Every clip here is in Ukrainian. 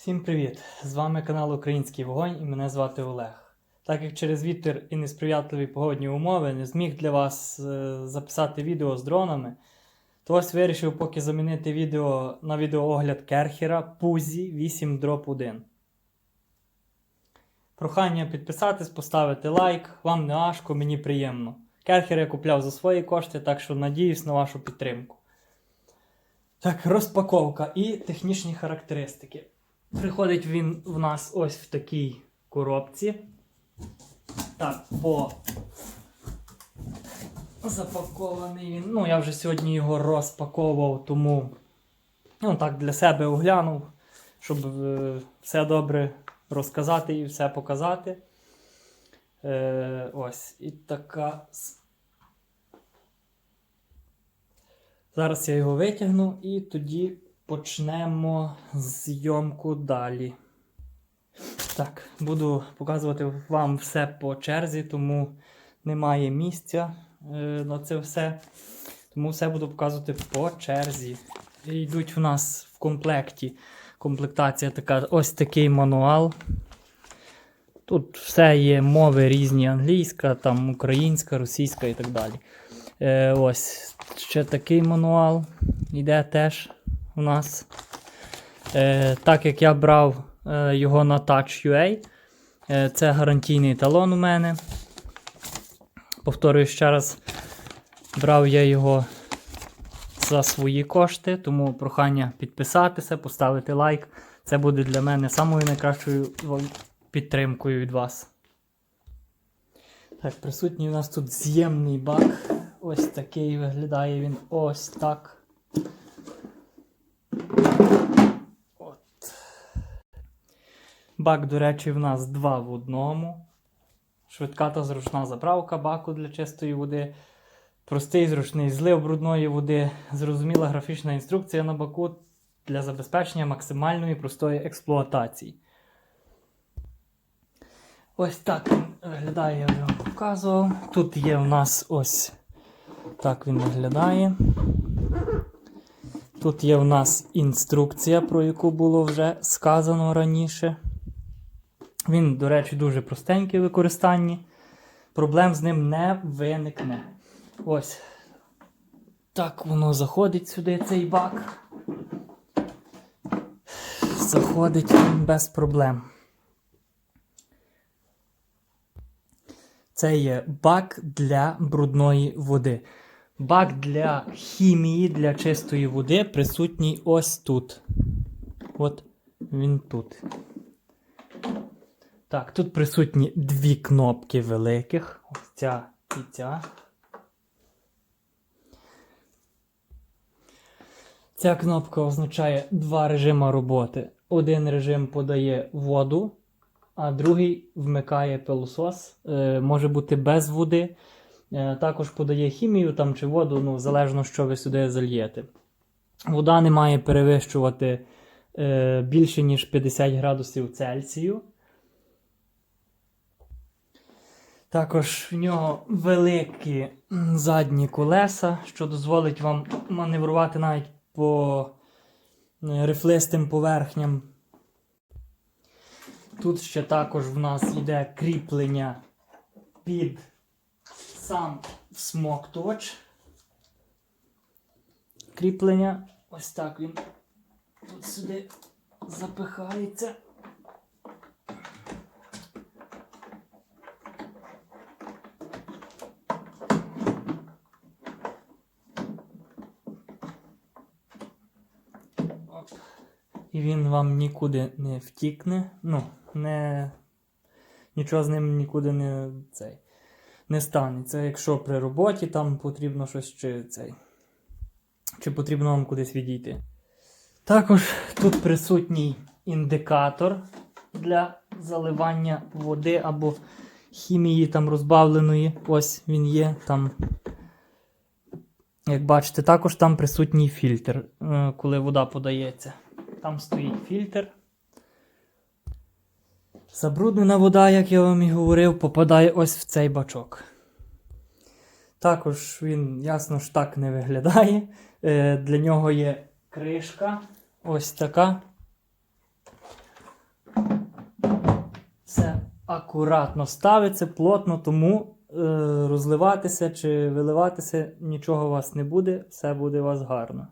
Всім привіт! З вами канал Український Вогонь і мене звати Олег. Так як через вітер і несприятливі погодні умови не зміг для вас е, записати відео з дронами, то ось вирішив поки замінити відео на відеоогляд Керхера Пузі 8 Drop 1. Прохання підписатись, поставити лайк, вам не важко, мені приємно. Керхер я купляв за свої кошти, так що надіюсь на вашу підтримку. Так, розпаковка і технічні характеристики. Приходить він в нас ось в такій коробці. Так, по запакований він. Ну, я вже сьогодні його розпаковував, тому ну, так для себе оглянув, щоб е, все добре розказати і все показати. Е, ось. І така. Зараз я його витягну і тоді почнемо зйомку далі. Так, буду показувати вам все по черзі, тому немає місця е, на це все. Тому все буду показувати по черзі. Йдуть в нас в комплекті. Комплектація така, ось такий мануал. Тут все є мови різні: англійська, там українська, російська і так далі. Е, ось ще такий мануал йде теж у нас. Е, так як я брав е, його на Touch.ua, е, це гарантійний талон у мене. Повторюю ще раз, брав я його за свої кошти, тому прохання підписатися, поставити лайк. Це буде для мене самою найкращою підтримкою від вас. Так, присутній у нас тут з'ємний бак. Ось такий виглядає він ось так. Бак, до речі, в нас два в одному. Швидка та зручна заправка баку для чистої води. Простий зручний злив брудної води. Зрозуміла графічна інструкція на баку для забезпечення максимальної простої експлуатації. Ось так він виглядає, я вже вам показував. Тут є в нас ось так він виглядає. Тут є в нас інструкція, про яку було вже сказано раніше. Він, до речі, дуже простенький в використанні. Проблем з ним не виникне. Ось. Так воно заходить сюди, цей бак. Заходить без проблем. Це є бак для брудної води. Бак для хімії, для чистої води присутній ось тут. От він тут. Так, тут присутні дві кнопки великих. Ось ця і ця. Ця кнопка означає два режими роботи. Один режим подає воду, а другий вмикає пилосос. Е, може бути без води. Е, також подає хімію там чи воду, ну, залежно, що ви сюди зальєте. Вода не має перевищувати е, більше, ніж 50 градусів Цельсію. Також в нього великі задні колеса, що дозволить вам маневрувати навіть по е, рифлистим поверхням. Тут ще також в нас йде кріплення під сам смоктувач. Кріплення. Ось так він тут сюди запихається. І він вам нікуди не втікне. Ну, не... нічого з ним нікуди не цей не станеться, якщо при роботі там потрібно щось чи цей. Чи потрібно вам кудись відійти. Також тут присутній індикатор для заливання води або хімії там розбавленої. Ось він є там. Як бачите, також там присутній фільтр, е, коли вода подається. Там стоїть фільтр. Забруднена вода, як я вам і говорив, попадає ось в цей бачок. Також він, ясно ж, так не виглядає. Е, Для нього є кришка ось така. все акуратно ставиться, плотно, тому розливатися чи виливатися нічого у вас не буде, все буде у вас гарно.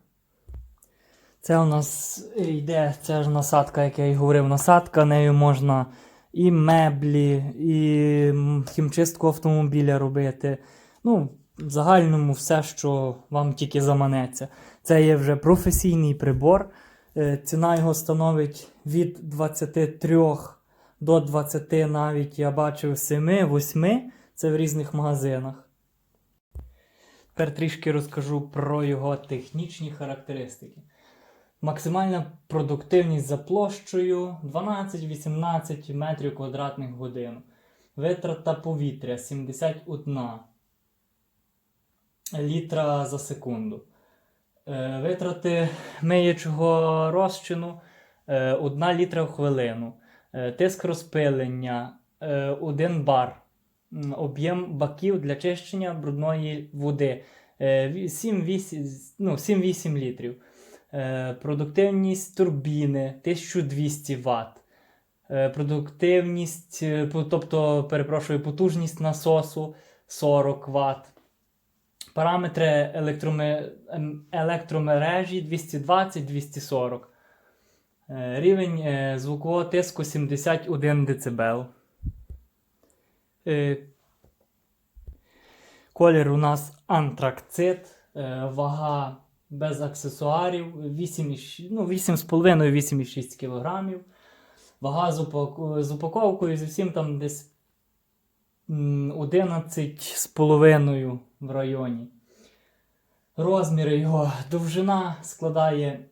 Це у нас йде, це ж насадка, як я і говорив, насадка, нею можна і меблі, і хімчистку автомобіля робити. Ну, в загальному все, що вам тільки заманеться. Це є вже професійний прибор. Е, Ціна його становить від 23 до 20, навіть я бачив 7-8. Це в різних магазинах. Тепер трішки розкажу про його технічні характеристики. Максимальна продуктивність за площею 12-18 метрів квадратних годин. Витрата повітря 71 літра за секунду. Е, Витрати миючого розчину 1 літра в хвилину. Е, Тиск розпилення 1 бар. Об'єм баків для чищення брудної води е, 7-8 ну, 7-8 літрів. Е, Продуктивність турбіни 1200 Вт. Е, Продуктивність, е, тобто, перепрошую, потужність насосу 40 Вт. Параметри ем, електромережі 220-240. Е, Рівень е, звукового тиску 71 дБ. Е, Колір у нас антракцит, е, вага без аксесуарів 8,6 ну, 8,5-8,6 кг. Вага з, упак- з упаковкою зі всім там десь 11,5 в районі. Розміри його довжина складає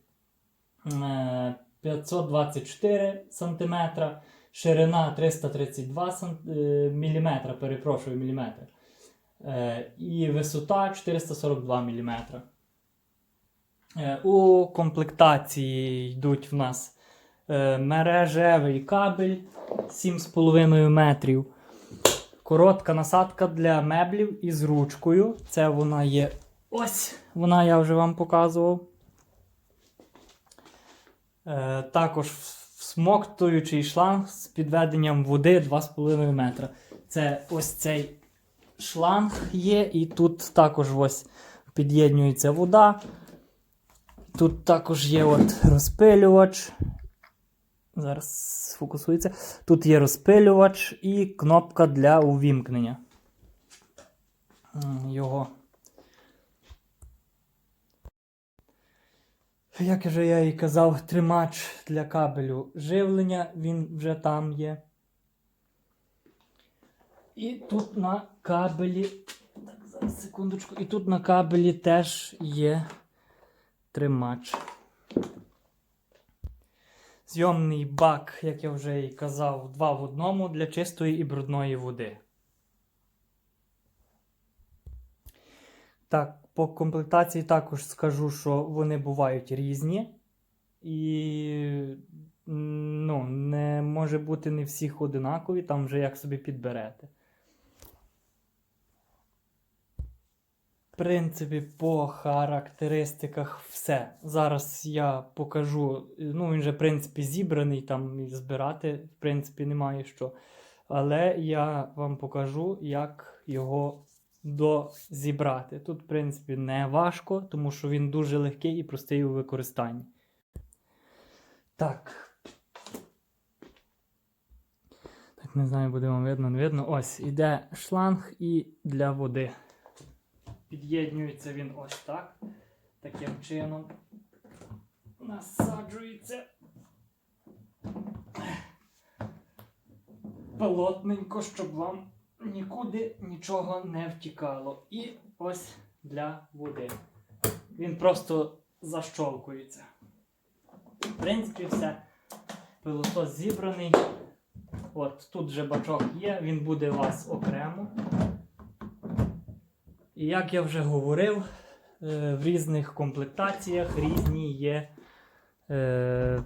е, 524 см, ширина 332 см, мм, перепрошую, міліметр. Е, і висота 442 мм. Е, у комплектації йдуть в нас е, мережевий кабель 7,5 метрів. Коротка насадка для меблів із ручкою. Це вона є. Ось, вона я вже вам показував. Е, також всмоктуючий шланг з підведенням води 2,5 метра. Це ось цей шланг є, і тут також ось під'єднюється вода. Тут також є от розпилювач. Зараз сфокусується. Тут є розпилювач і кнопка для увімкнення. Його. Як вже я і казав, тримач для кабелю живлення, він вже там є. І тут на кабелі. Так, зараз секундочку. І тут на кабелі теж є тримач. Зйомний бак, як я вже і казав, два в одному для чистої і брудної води. Так, по комплектації також скажу, що вони бувають різні. І ну, не може бути не всіх одинакові, там вже як собі підберете. В принципі, по характеристиках все. Зараз я покажу. Ну, він же, в принципі, зібраний, там і збирати, в принципі, немає що. Але я вам покажу, як його дозібрати. Тут, в принципі, не важко, тому що він дуже легкий і простий у використанні. Так. Так, не знаю, буде вам видно, не видно. Ось іде шланг і для води. Під'єднюється він ось так. Таким чином. Насаджується. Полотненько, щоб вам нікуди нічого не втікало. І ось для води. Він просто защолкується. В принципі, все. Пилосос зібраний. От тут же бачок є, він буде у вас окремо. І як я вже говорив, е, в різних комплектаціях різні є е,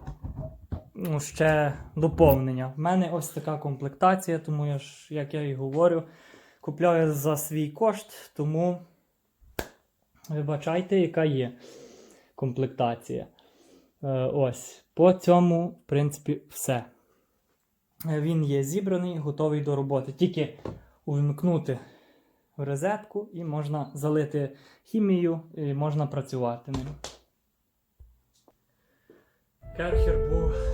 ще доповнення. В мене ось така комплектація, тому я ж, як я і говорю, купляю за свій кошт, тому вибачайте, яка є комплектація. Е, ось. По цьому, в принципі, все. Е, Він є зібраний, готовий до роботи. Тільки увімкнути в розетку і можна залити хімію і можна працювати ним. Керхер був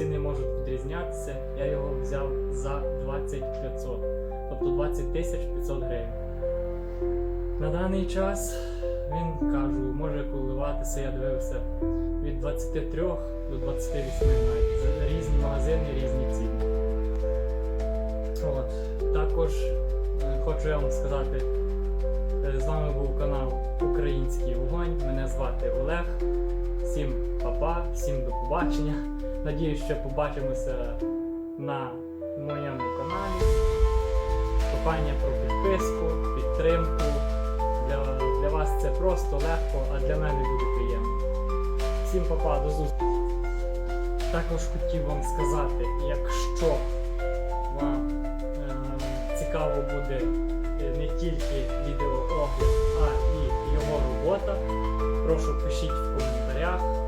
ціни можуть відрізнятися. Я його взяв за 20 500, тобто 20 тисяч 500 гривень. На даний час він кажу, може коливатися, я дивився від 23 до 28 навіть. Різні магазини, різні ціни. От. Також е, хочу я вам сказати, е, з вами був канал Український Вогонь. Мене звати Олег. Всім па-па, всім до побачення. Надіюсь, що побачимося на моєму каналі. Прохання про підписку, підтримку. Для, для вас це просто легко, а для мене буде приємно. Всім па-па, до зустрічі. Також хотів вам сказати, якщо вам е, цікаво буде е, не тільки відеоогляд, а і його робота, прошу пишіть в коментарях.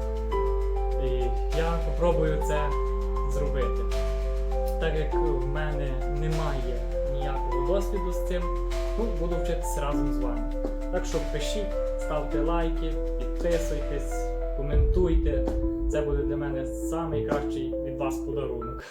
Я спробую це зробити. Так як в мене немає ніякого досвіду з цим, ну, буду вчитися разом з вами. Так що пишіть, ставте лайки, підписуйтесь, коментуйте. Це буде для мене найкращий від вас подарунок.